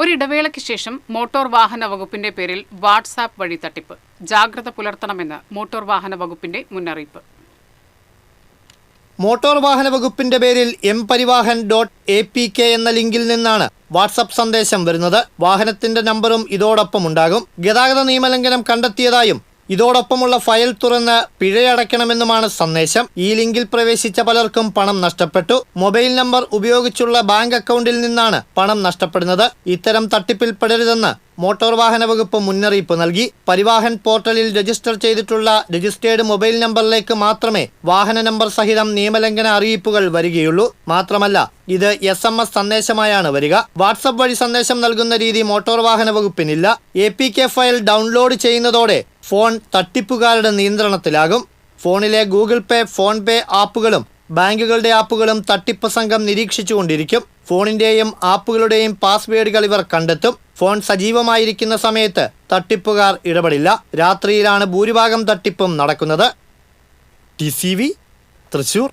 ഒരിടവേളയ്ക്ക് ശേഷം മോട്ടോർ വാഹന വകുപ്പിന്റെ പേരിൽ വാട്സാപ്പ് വഴി തട്ടിപ്പ്. ജാഗ്രത പുലർത്തണമെന്ന് മോട്ടോർ വാഹന വകുപ്പിന്റെ മുന്നറിയിപ്പ്. മോട്ടോർ വാഹന വകുപ്പിന്റെ പേരിൽ M Parivahan dot A P K എന്ന ലിങ്കിൽ നിന്നാണ് വാട്സപ്പ് സന്ദേശം വരുന്നത്. വാഹനത്തിന്റെ നമ്പറും ഇതോടൊപ്പം ഉണ്ടാകും. ഗതാഗത നിയമലംഘനം കണ്ടെത്തിയതായും ഇതോടൊപ്പമുള്ള ഫയൽ തുറന്ന് പിഴയടയ്ക്കണമെന്നുമാണ് സന്ദേശം. ഈ ലിങ്കിൽ പ്രവേശിച്ച പലർക്കും പണം നഷ്ടപ്പെട്ടു. മൊബൈൽ നമ്പർ ഉപയോഗിച്ചുള്ള ബാങ്ക് അക്കൗണ്ടിൽ നിന്നാണ് പണം നഷ്ടപ്പെടുന്നത്. ഇത്തരം തട്ടിപ്പിൽ പെടരുതെന്ന് മോട്ടോർ വാഹന വകുപ്പ് മുന്നറിയിപ്പ് നൽകി. പരിവാഹൻ പോർട്ടലിൽ രജിസ്റ്റർ ചെയ്തിട്ടുള്ള രജിസ്റ്റേർഡ് മൊബൈൽ നമ്പറിലേക്ക് മാത്രമേ വാഹന നമ്പർ സഹിതം നിയമലംഘന അറിയിപ്പുകൾ വരികയുള്ളൂ. മാത്രമല്ല ഇത് എസ് എം എസ് സന്ദേശമായാണ് വരിക. വാട്സപ്പ് വഴി സന്ദേശം നൽകുന്ന രീതി മോട്ടോർ വാഹന വകുപ്പിനില്ല. A P K file download ചെയ്യുന്നതോടെ ഫോൺ തട്ടിപ്പുകാരുടെ നിയന്ത്രണത്തിലാകും. ഫോണിലെ ഗൂഗിൾ പേ ഫോൺ പേ ആപ്പുകളും ബാങ്കുകളുടെ ആപ്പുകളും തട്ടിപ്പ് സംഘം നിരീക്ഷിച്ചുകൊണ്ടിരിക്കും. ഫോണിന്റെയും ആപ്പുകളുടെയും പാസ്വേഡുകൾ ഇവർ കണ്ടെത്തും. ഫോൺ സജീവമായിരിക്കുന്ന സമയത്ത് തട്ടിപ്പുകാർ ഇടപെടില്ല. രാത്രിയിലാണ് ഭൂരിഭാഗം തട്ടിപ്പും നടക്കുന്നത്. ടി തൃശൂർ.